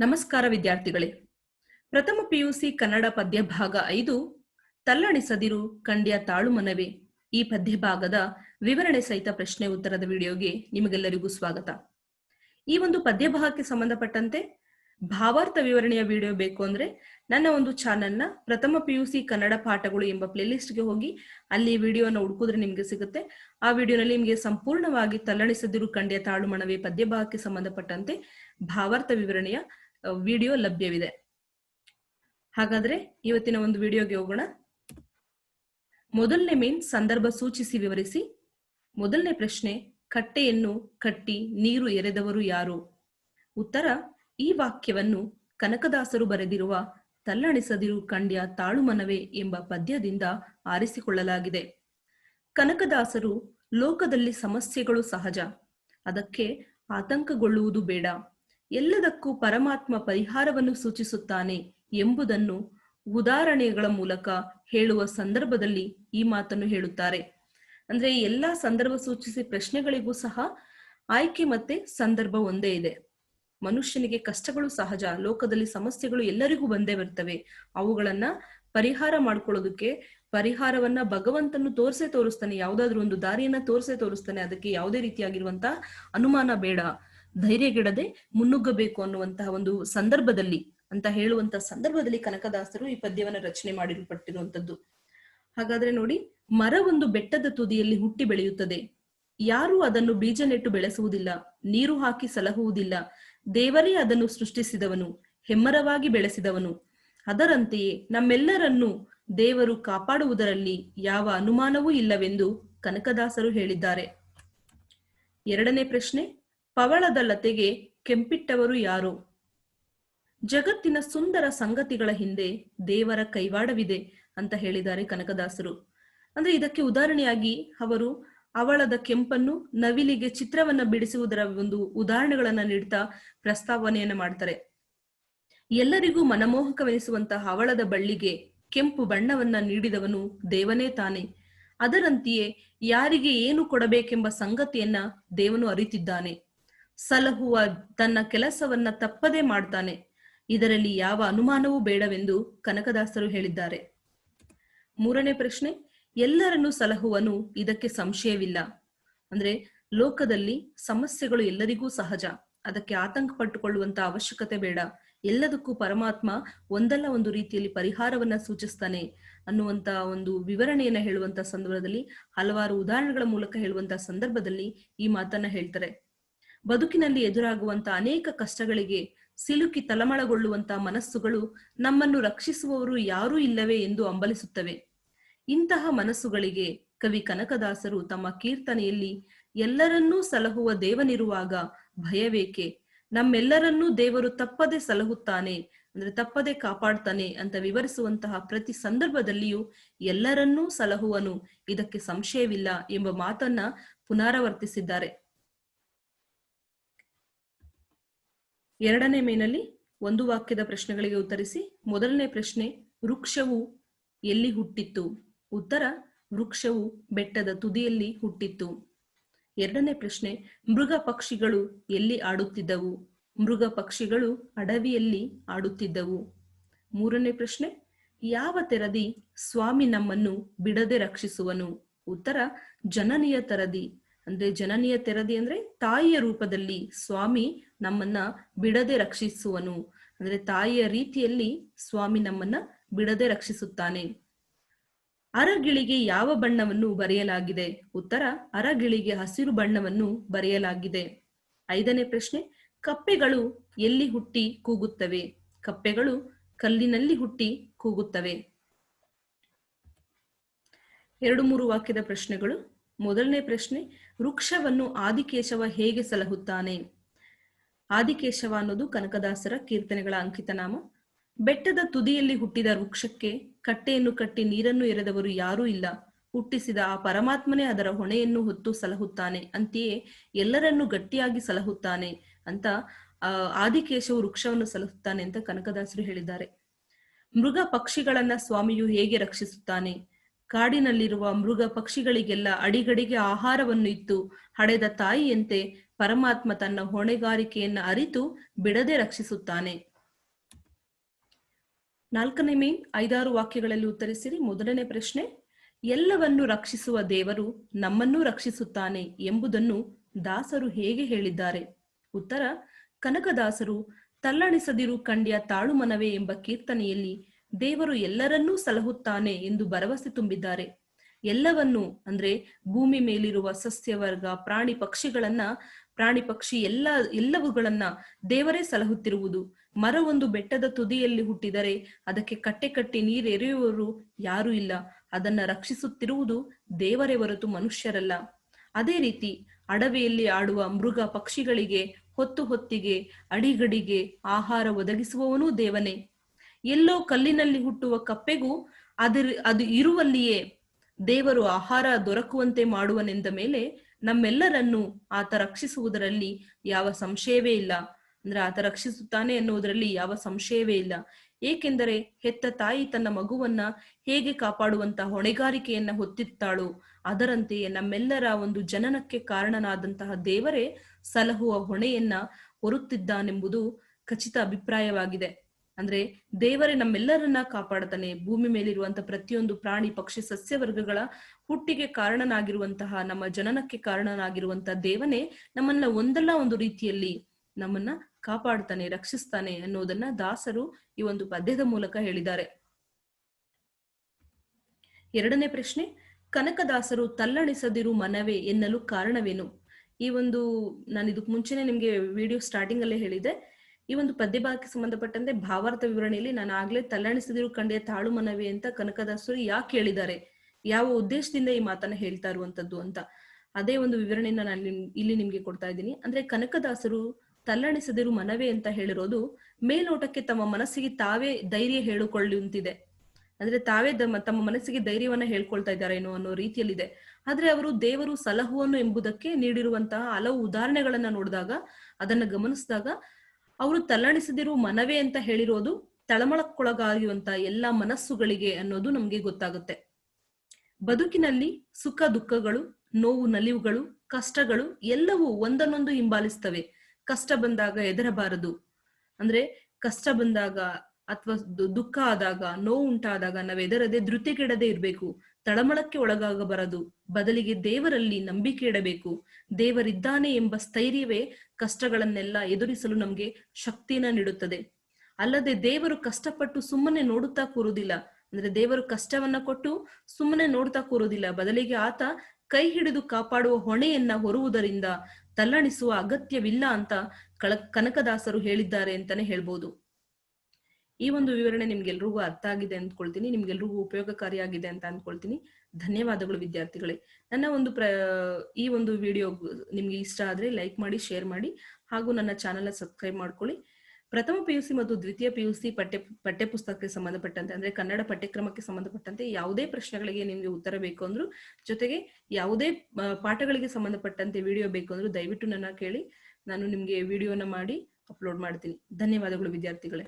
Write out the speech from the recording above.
ನಮಸ್ಕಾರ ವಿದ್ಯಾರ್ಥಿಗಳೇ. ಪ್ರಥಮ ಪಿಯುಸಿ ಕನ್ನಡ ಪದ್ಯ ಭಾಗ ಐದು ತಲ್ಲಣಿಸದಿರು ಕಂಡ್ಯ ತಾಳು ಮನವೇ. ಈ ಪದ್ಯ ಭಾಗದ ವಿವರಣೆ ಸಹಿತ ಪ್ರಶ್ನೆ ಉತ್ತರದ ವಿಡಿಯೋಗೆ ನಿಮಗೆಲ್ಲರಿಗೂ ಸ್ವಾಗತ. ಈ ಒಂದು ಪದ್ಯ ಭಾಗಕ್ಕೆ ಸಂಬಂಧಪಟ್ಟಂತೆ ಭಾವಾರ್ಥ ವಿವರಣೆಯ ವಿಡಿಯೋ ಬೇಕು ಅಂದ್ರೆ ನನ್ನ ಒಂದು ಚಾನೆಲ್ನ ಪ್ರಥಮ ಪಿಯುಸಿ ಕನ್ನಡ ಪಾಠಗಳು ಎಂಬ ಪ್ಲೇಲಿಸ್ಟ್ಗೆ ಹೋಗಿ ಅಲ್ಲಿ ವಿಡಿಯೋನ ಹುಡುಕಿದ್ರೆ ನಿಮ್ಗೆ ಸಿಗುತ್ತೆ. ಆ ವಿಡಿಯೋನಲ್ಲಿ ನಿಮಗೆ ಸಂಪೂರ್ಣವಾಗಿ ತಲ್ಲಣಿಸದಿರು ಕಂಡ್ಯ ತಾಳು ಮನವೇ ಪದ್ಯ ಭಾಗಕ್ಕೆ ಸಂಬಂಧಪಟ್ಟಂತೆ ಭಾವಾರ್ಥ ವಿವರಣೆಯ ವಿಡಿಯೋ ಲಭ್ಯವಿದೆ. ಹಾಗಾದ್ರೆ ಇವತ್ತಿನ ಒಂದು ವಿಡಿಯೋಗೆ ಹೋಗೋಣ. ಮೊದಲನೇ ಮೇನ್ ಸಂದರ್ಭ ಸೂಚಿಸಿ ವಿವರಿಸಿ. ಮೊದಲನೇ ಪ್ರಶ್ನೆ, ಕಟ್ಟೆಯನ್ನು ಕಟ್ಟಿ ನೀರು ಎರೆದವರು ಯಾರು? ಉತ್ತರ, ಈ ವಾಕ್ಯವನ್ನು ಕನಕದಾಸರು ಬರೆದಿರುವ ತಲ್ಲಣಿಸದಿರು ಕಂಡ್ಯ ತಾಳುಮನವೇ ಎಂಬ ಪದ್ಯದಿಂದ ಆರಿಸಿಕೊಳ್ಳಲಾಗಿದೆ. ಕನಕದಾಸರು, ಲೋಕದಲ್ಲಿ ಸಮಸ್ಯೆಗಳು ಸಹಜ. ಅದಕ್ಕೆ ಆತಂಕಗೊಳ್ಳುವುದು ಬೇಡ. ಎಲ್ಲದಕ್ಕೂ ಪರಮಾತ್ಮ ಪರಿಹಾರವನ್ನು ಸೂಚಿಸುತ್ತಾನೆ ಎಂಬುದನ್ನು ಉದಾಹರಣೆಗಳ ಮೂಲಕ ಹೇಳುವ ಸಂದರ್ಭದಲ್ಲಿ ಈ ಮಾತನ್ನು ಹೇಳುತ್ತಾರೆ. ಅಂದ್ರೆ ಎಲ್ಲಾ ಸಂದರ್ಭ ಸೂಚಿಸಿ ಪ್ರಶ್ನೆಗಳಿಗೂ ಸಹ ಆಯ್ಕೆ ಮತ್ತೆ ಸಂದರ್ಭ ಒಂದೇ ಇದೆ. ಮನುಷ್ಯನಿಗೆ ಕಷ್ಟಗಳು ಸಹಜ, ಲೋಕದಲ್ಲಿ ಸಮಸ್ಯೆಗಳು ಎಲ್ಲರಿಗೂ ಬಂದೇ ಬರ್ತವೆ. ಅವುಗಳನ್ನ ಪರಿಹಾರ ಮಾಡ್ಕೊಳ್ಳೋದಕ್ಕೆ ಪರಿಹಾರವನ್ನ ಭಗವಂತನು ತೋರ್ಸೆ ತೋರಿಸ್ತಾನೆ. ಯಾವ್ದಾದ್ರು ಒಂದು ದಾರಿಯನ್ನ ತೋರ್ಸೆ ತೋರಿಸ್ತಾನೆ. ಅದಕ್ಕೆ ಯಾವುದೇ ರೀತಿಯಾಗಿರುವಂತ ಅನುಮಾನ ಬೇಡ. ಧೈರ್ಯಗೆಡದೆ ಮುನ್ನುಗ್ಗಬೇಕು ಅನ್ನುವಂತಹ ಒಂದು ಸಂದರ್ಭದಲ್ಲಿ ಅಂತ ಹೇಳುವಂತ ಸಂದರ್ಭದಲ್ಲಿ ಕನಕದಾಸರು ಈ ಪದ್ಯವನ್ನು ರಚನೆ ಮಾಡಿರಲ್ಪಟ್ಟಿರುವಂತದ್ದು ಹಾಗಾದ್ರೆ ನೋಡಿ, ಮರ ಒಂದು ಬೆಟ್ಟದ ತುದಿಯಲ್ಲಿ ಹುಟ್ಟಿ ಬೆಳೆಯುತ್ತದೆ. ಯಾರು ಅದನ್ನು ಬೀಜ ನೆಟ್ಟು ಬೆಳೆಸುವುದಿಲ್ಲ, ನೀರು ಹಾಕಿ ಸಲಹುವುದಿಲ್ಲ. ದೇವರೇ ಅದನ್ನು ಸೃಷ್ಟಿಸಿದವನು, ಹೆಮ್ಮರವಾಗಿ ಬೆಳೆಸಿದವನು. ಅದರಂತೆಯೇ ನಮ್ಮೆಲ್ಲರನ್ನು ದೇವರು ಕಾಪಾಡುವುದರಲ್ಲಿ ಯಾವ ಅನುಮಾನವೂ ಇಲ್ಲವೆಂದು ಕನಕದಾಸರು ಹೇಳಿದ್ದಾರೆ. ಎರಡನೇ ಪ್ರಶ್ನೆ ಪವಳದ ಲತೆಗೆ ಕೆಂಪಿಟ್ಟವರು ಯಾರು? ಜಗತ್ತಿನ ಸುಂದರ ಸಂಗತಿಗಳ ಹಿಂದೆ ದೇವರ ಕೈವಾಡವಿದೆ ಅಂತ ಹೇಳಿದ್ದಾರೆ ಕನಕದಾಸರು. ಅಂದ್ರೆ ಇದಕ್ಕೆ ಉದಾಹರಣೆಯಾಗಿ ಅವರು ಅವಳದ ಕೆಂಪನ್ನು ನವಿಲಿಗೆ ಚಿತ್ರವನ್ನ ಬಿಡಿಸುವುದರ ಒಂದು ಉದಾಹರಣೆಗಳನ್ನ ನೀಡ್ತಾ ಪ್ರಸ್ತಾವನೆಯನ್ನ ಮಾಡ್ತಾರೆ. ಎಲ್ಲರಿಗೂ ಮನಮೋಹಕವೆನಿಸುವಂತಹ ಹವಳದ ಬಳ್ಳಿಗೆ ಕೆಂಪು ಬಣ್ಣವನ್ನ ನೀಡಿದವನು ದೇವನೇ ತಾನೆ. ಅದರಂತೆಯೇ ಯಾರಿಗೆ ಏನು ಕೊಡಬೇಕೆಂಬ ಸಂಗತಿಯನ್ನ ದೇವನು ಅರಿತಿದ್ದಾನೆ. ಸಲಹುವ ತನ್ನ ಕೆಲಸವನ್ನ ತಪ್ಪದೇ ಮಾಡ್ತಾನೆ. ಇದರಲ್ಲಿ ಯಾವ ಅನುಮಾನವೂ ಬೇಡವೆಂದು ಕನಕದಾಸರು ಹೇಳಿದ್ದಾರೆ. ಮೂರನೇ ಪ್ರಶ್ನೆ, ಎಲ್ಲರನ್ನು ಸಲಹುವನು ಇದಕ್ಕೆ ಸಂಶಯವಿಲ್ಲ. ಅಂದ್ರೆ ಲೋಕದಲ್ಲಿ ಸಮಸ್ಯೆಗಳು ಎಲ್ಲರಿಗೂ ಸಹಜ. ಅದಕ್ಕೆ ಆತಂಕ ಪಟ್ಟುಕೊಳ್ಳುವಂತ ಅವಶ್ಯಕತೆ ಬೇಡ. ಎಲ್ಲದಕ್ಕೂ ಪರಮಾತ್ಮ ಒಂದಲ್ಲ ಒಂದು ರೀತಿಯಲ್ಲಿ ಪರಿಹಾರವನ್ನ ಸೂಚಿಸ್ತಾನೆ ಅನ್ನುವಂತ ಒಂದು ವಿವರಣೆಯನ್ನ ಹೇಳುವಂತ ಸಂದರ್ಭದಲ್ಲಿ, ಹಲವಾರು ಉದಾಹರಣೆಗಳ ಮೂಲಕ ಹೇಳುವಂತ ಸಂದರ್ಭದಲ್ಲಿ ಈ ಮಾತನ್ನ ಹೇಳ್ತಾರೆ. ಬದುಕಿನಲ್ಲಿ ಎದುರಾಗುವಂತ ಅನೇಕ ಕಷ್ಟಗಳಿಗೆ ಸಿಲುಕಿ ತಲಮಳಗೊಳ್ಳುವಂತಹ ಮನಸ್ಸುಗಳು ನಮ್ಮನ್ನು ರಕ್ಷಿಸುವವರು ಯಾರೂ ಇಲ್ಲವೇ ಎಂದು ಅಂಬಲಿಸುತ್ತವೆ. ಇಂತಹ ಮನಸ್ಸುಗಳಿಗೆ ಕವಿ ಕನಕದಾಸರು ತಮ್ಮ ಕೀರ್ತನೆಯಲ್ಲಿ ಎಲ್ಲರನ್ನೂ ಸಲಹುವ ದೇವನಿರುವಾಗ ಭಯವೇಕೆ? ನಮ್ಮೆಲ್ಲರನ್ನೂ ದೇವರು ತಪ್ಪದೆ ಸಲಹುತ್ತಾನೆ, ಅಂದ್ರೆ ತಪ್ಪದೆ ಕಾಪಾಡ್ತಾನೆ ಅಂತ ವಿವರಿಸುವಂತಹ ಪ್ರತಿ ಸಂದರ್ಭದಲ್ಲಿಯೂ ಎಲ್ಲರನ್ನೂ ಸಲಹುವನು. ಇದಕ್ಕೆ ಸಂಶಯವಿಲ್ಲ ಎಂಬ ಮಾತನ್ನ ಪುನರಾವರ್ತಿಸಿದ್ದಾರೆ. ಎರಡನೇ ಮೇನಲ್ಲಿ ಒಂದು ವಾಕ್ಯದ ಪ್ರಶ್ನೆಗಳಿಗೆ ಉತ್ತರಿಸಿ, ಮೊದಲನೇ ಪ್ರಶ್ನೆ, ವೃಕ್ಷವು ಎಲ್ಲಿ ಹುಟ್ಟಿತ್ತು? ಉತ್ತರ, ವೃಕ್ಷವು ಬೆಟ್ಟದ ತುದಿಯಲ್ಲಿ ಹುಟ್ಟಿತ್ತು. ಎರಡನೇ ಪ್ರಶ್ನೆ, ಮೃಗ ಪಕ್ಷಿಗಳು ಎಲ್ಲಿ ಆಡುತ್ತಿದ್ದವು? ಮೃಗ ಪಕ್ಷಿಗಳು ಅಡವಿಯಲ್ಲಿ ಆಡುತ್ತಿದ್ದವು. ಮೂರನೇ ಪ್ರಶ್ನೆ, ಯಾವ ತೆರದಿ ಸ್ವಾಮಿ ನಮ್ಮನ್ನು ಬಿಡದೆ ರಕ್ಷಿಸುವನು? ಉತ್ತರ, ಜನನಿಯ ತೆರದಿ. ಅಂದ್ರೆ ಜನನಿಯ ತೆರದಿ ಅಂದ್ರೆ ತಾಯಿಯ ರೂಪದಲ್ಲಿ ಸ್ವಾಮಿ ನಮ್ಮನ್ನ ಬಿಡದೆ ರಕ್ಷಿಸುವನು. ಅಂದ್ರೆ ತಾಯಿಯ ರೀತಿಯಲ್ಲಿ ಸ್ವಾಮಿ ನಮ್ಮನ್ನ ಬಿಡದೆ ರಕ್ಷಿಸುತ್ತಾನೆ. ಅರಗಿಳಿಗೆ ಯಾವ ಬಣ್ಣವನ್ನು ಬರೆಯಲಾಗಿದೆ? ಉತ್ತರ, ಅರಗಿಳಿಗೆ ಹಸಿರು ಬಣ್ಣವನ್ನು ಬರೆಯಲಾಗಿದೆ. ಐದನೇ ಪ್ರಶ್ನೆ, ಕಪ್ಪೆಗಳು ಎಲ್ಲಿ ಹುಟ್ಟಿ ಕೂಗುತ್ತವೆ? ಕಪ್ಪೆಗಳು ಕಲ್ಲಿನಲ್ಲಿ ಹುಟ್ಟಿ ಕೂಗುತ್ತವೆ. ಎರಡು ಮೂರು ವಾಕ್ಯದ ಪ್ರಶ್ನೆಗಳು. ಮೊದಲನೇ ಪ್ರಶ್ನೆ ವೃಕ್ಷವನ್ನು ಆದಿಕೇಶವ ಹೇಗೆ ಸಲಹುತ್ತಾನೆ? ಆದಿಕೇಶವ ಅನ್ನೋದು ಕನಕದಾಸರ ಕೀರ್ತನೆಗಳ ಅಂಕಿತನಾಮ ಬೆಟ್ಟದ ತುದಿಯಲ್ಲಿ ಹುಟ್ಟಿದ ವೃಕ್ಷಕ್ಕೆ ಕಟ್ಟೆಯನ್ನು ಕಟ್ಟಿ ನೀರನ್ನು ಎರೆದವರು ಯಾರೂ ಇಲ್ಲ. ಹುಟ್ಟಿಸಿದ ಆ ಪರಮಾತ್ಮನೇ ಅದರ ಹೊಣೆಯನ್ನು ಹೊತ್ತು ಸಲಹುತ್ತಾನೆ. ಅಂತೆಯೇ ಎಲ್ಲರನ್ನು ಗಟ್ಟಿಯಾಗಿ ಸಲಹುತ್ತಾನೆ ಅಂತ ಆದಿಕೇಶವು ವೃಕ್ಷವನ್ನು ಸಲಹುತ್ತಾನೆ ಅಂತ ಕನಕದಾಸರು ಹೇಳಿದ್ದಾರೆ. ಮೃಗ ಪಕ್ಷಿಗಳನ್ನ ಸ್ವಾಮಿಯು ಹೇಗೆ ರಕ್ಷಿಸುತ್ತಾನೆ? ಕಾಡಿನಲ್ಲಿರುವ ಮೃಗ ಪಕ್ಷಿಗಳಿಗೆಲ್ಲ ಅಡಿಗಡಿಗೆ ಆಹಾರವನ್ನು ಇತ್ತು ಹಡೆದ ತಾಯಿಯಂತೆ ಪರಮಾತ್ಮ ತನ್ನ ಹೊಣೆಗಾರಿಕೆಯನ್ನ ಅರಿತು ಬಿಡದೆ ರಕ್ಷಿಸುತ್ತಾನೆ. ನಾಲ್ಕನೇ ಮೇನ್ ಐದಾರು ವಾಕ್ಯಗಳಲ್ಲಿ ಉತ್ತರಿಸಿರಿ. ಮೊದಲನೇ ಪ್ರಶ್ನೆ, ಎಲ್ಲವನ್ನು ರಕ್ಷಿಸುವ ದೇವರು ನಮ್ಮನ್ನೂ ರಕ್ಷಿಸುತ್ತಾನೆ ಎಂಬುದನ್ನು ದಾಸರು ಹೇಗೆ ಹೇಳಿದ್ದಾರೆ? ಉತ್ತರ, ಕನಕದಾಸರು, ತಲ್ಲಣಿಸದಿರು ಕಂಡ್ಯ ತಾಳುಮನವೇ ಎಂಬ ಕೀರ್ತನೆಯಲ್ಲಿ ದೇವರು ಎಲ್ಲರನ್ನೂ ಸಲಹುತ್ತಾನೆ ಎಂದು ಭರವಸೆ ತುಂಬಿದ್ದಾರೆ. ಎಲ್ಲವನ್ನು ಅಂದ್ರೆ ಭೂಮಿ ಮೇಲಿರುವ ಸಸ್ಯವರ್ಗ, ಪ್ರಾಣಿ ಪಕ್ಷಿಗಳನ್ನ, ಪ್ರಾಣಿ ಪಕ್ಷಿ ಎಲ್ಲ, ಎಲ್ಲವುಗಳನ್ನ ದೇವರೇ ಸಲಹುತ್ತಿರುವುದು. ಮರ ಒಂದು ಬೆಟ್ಟದ ತುದಿಯಲ್ಲಿ ಹುಟ್ಟಿದರೆ ಅದಕ್ಕೆ ಕಟ್ಟೆ ಕಟ್ಟಿ ನೀರೆರೆಯುವವರು ಯಾರೂ ಇಲ್ಲ. ಅದನ್ನ ರಕ್ಷಿಸುತ್ತಿರುವುದು ದೇವರೇ ಹೊರತು ಮನುಷ್ಯರಲ್ಲ. ಅದೇ ರೀತಿ ಅಡವಿಯಲ್ಲಿ ಆಡುವ ಮೃಗ ಪಕ್ಷಿಗಳಿಗೆ, ಹೊತ್ತು ಹೊತ್ತಿಗೆ, ಅಡಿಗಡಿಗೆ ಆಹಾರ ಒದಗಿಸುವವನೂ ದೇವನೇ. ಎಲ್ಲೋ ಕಲ್ಲಿನಲ್ಲಿ ಹುಟ್ಟುವ ಕಪ್ಪೆಗೂ ಅದರ, ಅದು ಇರುವಲ್ಲಿಯೇ ದೇವರು ಆಹಾರ ದೊರಕುವಂತೆ ಮಾಡುವನೆಂದ ಮೇಲೆ ನಮ್ಮೆಲ್ಲರನ್ನು ಆತ ರಕ್ಷಿಸುವುದರಲ್ಲಿ ಯಾವ ಸಂಶಯವೇ ಇಲ್ಲ. ಅಂದ್ರೆ ಆತ ರಕ್ಷಿಸುತ್ತಾನೆ ಎನ್ನುವುದರಲ್ಲಿ ಯಾವ ಸಂಶಯವೇ ಇಲ್ಲ. ಏಕೆಂದರೆ ಹೆತ್ತ ತಾಯಿ ತನ್ನ ಮಗುವನ್ನ ಹೇಗೆ ಕಾಪಾಡುವಂತ ಹೊಣೆಗಾರಿಕೆಯನ್ನ ಹೊತ್ತಿತ್ತಾಳೋ ಅದರಂತೆಯೇ ನಮ್ಮೆಲ್ಲರ ಒಂದು ಜನನಕ್ಕೆ ಕಾರಣನಾದಂತಹ ದೇವರೇ ಸಲಹುವ ಹೊಣೆಯನ್ನ ಹೊರುತ್ತಿದ್ದಾನೆಂಬುದು ಖಚಿತ ಅಭಿಪ್ರಾಯವಾಗಿದೆ. ಅಂದ್ರೆ ದೇವರೇ ನಮ್ಮೆಲ್ಲರನ್ನ ಕಾಪಾಡ್ತಾನೆ. ಭೂಮಿ ಮೇಲಿರುವಂತಹ ಪ್ರತಿಯೊಂದು ಪ್ರಾಣಿ, ಪಕ್ಷಿ ಸಸ್ಯ ವರ್ಗಗಳ ಹುಟ್ಟಿಗೆ ಕಾರಣನಾಗಿರುವಂತಹ ನಮ್ಮ ಜನನಕ್ಕೆ ಕಾರಣನಾಗಿರುವಂತಹ ದೇವನೇ ನಮ್ಮನ್ನ ಒಂದಲ್ಲ ಒಂದು ರೀತಿಯಲ್ಲಿ ನಮ್ಮನ್ನ ಕಾಪಾಡ್ತಾನೆ, ರಕ್ಷಿಸ್ತಾನೆ ಅನ್ನೋದನ್ನ ದಾಸರು ಈ ಒಂದು ಪದ್ಯದ ಮೂಲಕ ಹೇಳಿದ್ದಾರೆ. ಎರಡನೇ ಪ್ರಶ್ನೆ ಕನಕದಾಸರು ತಲ್ಲಣಿಸದಿರು ಮನವೇ ಎನ್ನಲು ಕಾರಣವೇನು? ಈ ಒಂದು ನಾನು ಇದಕ್ ಮುಂಚೆನೆ ನಿಮ್ಗೆ ವಿಡಿಯೋ ಸ್ಟಾರ್ಟಿಂಗ್ ಅಲ್ಲೇ ಹೇಳಿದೆ ಈ ಒಂದು ಪದ್ಯಭಾಗಕ್ಕೆ ಸಂಬಂಧಪಟ್ಟಂತೆ ಭಾವಾರ್ಥ ವಿವರಣೆಯಲ್ಲಿ ನಾನು ಆಗ್ಲೇ ತಲ್ಲಣಿಸಿದಿರು ಕಂಡೆಯ ತಾಳು ಮನವಿ ಅಂತ ಕನಕದಾಸರು ಯಾಕೆ ಹೇಳಿದ್ದಾರೆ? ಯಾವ ಉದ್ದೇಶದಿಂದ ಈ ಮಾತನ್ನ ಹೇಳ್ತಾ ಇರುವಂತದ್ದು ಅಂತ. ಅದೇ ಒಂದು ವಿವರಣೆಯನ್ನ ನಾನು ಇಲ್ಲಿ ನಿಮ್ಗೆ ಕೊಡ್ತಾ ಇದ್ದೀನಿ. ಅಂದ್ರೆ ಕನಕದಾಸರು ತಲ್ಲಣಿಸದಿರು ಮನವೇ ಅಂತ ಹೇಳಿರೋದು ಮೇಲ್ನೋಟಕ್ಕೆ ತಮ್ಮ ಮನಸ್ಸಿಗೆ ತಾವೇ ಧೈರ್ಯ ಹೇಳಿಕೊಳ್ಳುವಂತಿದೆ. ಅಂದ್ರೆ ತಾವೇ ತಮ್ಮ ಮನಸ್ಸಿಗೆ ಧೈರ್ಯವನ್ನ ಹೇಳ್ಕೊಳ್ತಾ ಇದ್ದಾರೇನೋ ಅನ್ನೋ ರೀತಿಯಲ್ಲಿದೆ. ಆದ್ರೆ ಅವರು ದೇವರು ಸಲಹುವನು ಎಂಬುದಕ್ಕೆ ನೀಡಿರುವಂತಹ ಹಲವು ಉದಾಹರಣೆಗಳನ್ನ ನೋಡಿದಾಗ ಅದನ್ನ ಗಮನಿಸಿದಾಗ ಅವರು ತಲ್ಲಣಿಸದಿರು ಮನವೇ ಅಂತ ಹೇಳಿರೋದು ತಳಮಳಕ್ಕೊಳಗಾಗಿರುವಂತ ಎಲ್ಲ ಮನಸ್ಸುಗಳಿಗೆ ಅನ್ನೋದು ನಮ್ಗೆ ಗೊತ್ತಾಗುತ್ತೆ. ಬದುಕಿನಲ್ಲಿ ಸುಖ ದುಃಖಗಳು, ನೋವು ನಲಿವುಗಳು, ಕಷ್ಟಗಳು ಎಲ್ಲವೂ ಒಂದನ್ನೊಂದು ಹಿಂಬಾಲಿಸ್ತವೆ. ಕಷ್ಟ ಬಂದಾಗ ಹೆದರಬಾರದು. ಅಂದ್ರೆ ಕಷ್ಟ ಬಂದಾಗ ಅಥವಾ ದುಃಖ ಆದಾಗ, ನೋವು ಉಂಟಾದಾಗ ನಾವ್ ಎದರದೆ ಧೃತಿಗೆಡದೆ ಇರ್ಬೇಕು. ತಳಮಳಕ್ಕೆ ಒಳಗಾಗಬಾರದು. ಬದಲಿಗೆ ದೇವರಲ್ಲಿ ನಂಬಿಕೆ ಇಡಬೇಕು. ದೇವರಿದ್ದಾನೆ ಎಂಬ ಸ್ಥೈರ್ಯವೇ ಕಷ್ಟಗಳನ್ನೆಲ್ಲ ಎದುರಿಸಲು ನಮ್ಗೆ ಶಕ್ತಿನ ನೀಡುತ್ತದೆ. ಅಲ್ಲದೆ ದೇವರು ಕಷ್ಟಪಟ್ಟು ಸುಮ್ಮನೆ ನೋಡುತ್ತಾ ಕೂರುವುದಿಲ್ಲ. ಅಂದ್ರೆ ದೇವರು ಕಷ್ಟವನ್ನ ಕೊಟ್ಟು ಸುಮ್ಮನೆ ನೋಡ್ತಾ ಕೂರುವುದಿಲ್ಲ. ಬದಲಿಗೆ ಆತ ಕೈ ಹಿಡಿದು ಕಾಪಾಡುವ ಹೊಣೆಯನ್ನ ಹೊರುವುದರಿಂದ ತಲ್ಲಣಿಸುವ ಅಗತ್ಯವಿಲ್ಲ ಅಂತ ಕಳ ಕನಕದಾಸರು ಹೇಳಿದ್ದಾರೆ ಅಂತಾನೆ ಹೇಳ್ಬೋದು. ಈ ಒಂದು ವಿವರಣೆ ನಿಮ್ಗೆಲ್ರಿಗೂ ಅರ್ಥ ಆಗಿದೆ ಅಂದ್ಕೊಳ್ತೀನಿ. ನಿಮ್ಗೆಲ್ರಿಗೂ ಉಪಯೋಗಕಾರಿಯಾಗಿದೆ ಅಂತ ಅಂದ್ಕೊಳ್ತೀನಿ. ಧನ್ಯವಾದಗಳು ವಿದ್ಯಾರ್ಥಿಗಳೇ. ನನ್ನ ಒಂದು ಪ್ರ, ಈ ಒಂದು ವಿಡಿಯೋ ನಿಮ್ಗೆ ಇಷ್ಟ ಆದ್ರೆ ಲೈಕ್ ಮಾಡಿ, ಶೇರ್ ಮಾಡಿ ಹಾಗೂ ನನ್ನ ಚಾನೆಲ್ ಸಬ್ಸ್ಕ್ರೈಬ್ ಮಾಡ್ಕೊಳ್ಳಿ. ಪ್ರಥಮ ಪಿ ಯು ಸಿ ಮತ್ತು ದ್ವಿತೀಯ ಪಿ ಯು ಸಿ ಪಠ್ಯ, ಪಠ್ಯಪುಸ್ತಕಕ್ಕೆ ಸಂಬಂಧಪಟ್ಟಂತೆ ಅಂದ್ರೆ ಕನ್ನಡ ಪಠ್ಯಕ್ರಮಕ್ಕೆ ಸಂಬಂಧಪಟ್ಟಂತೆ ಯಾವುದೇ ಪ್ರಶ್ನೆಗಳಿಗೆ ನಿಮ್ಗೆ ಉತ್ತರ ಬೇಕು ಅಂದ್ರು ಜೊತೆಗೆ ಯಾವುದೇ ಪಾಠಗಳಿಗೆ ಸಂಬಂಧಪಟ್ಟಂತೆ ವಿಡಿಯೋ ಬೇಕು ಅಂದ್ರು ದಯವಿಟ್ಟು ನನ್ನ ಕೇಳಿ. ನಾನು ನಿಮ್ಗೆ ವಿಡಿಯೋನ ಮಾಡಿ ಅಪ್ಲೋಡ್ ಮಾಡ್ತೀನಿ. ಧನ್ಯವಾದಗಳು ವಿದ್ಯಾರ್ಥಿಗಳೇ.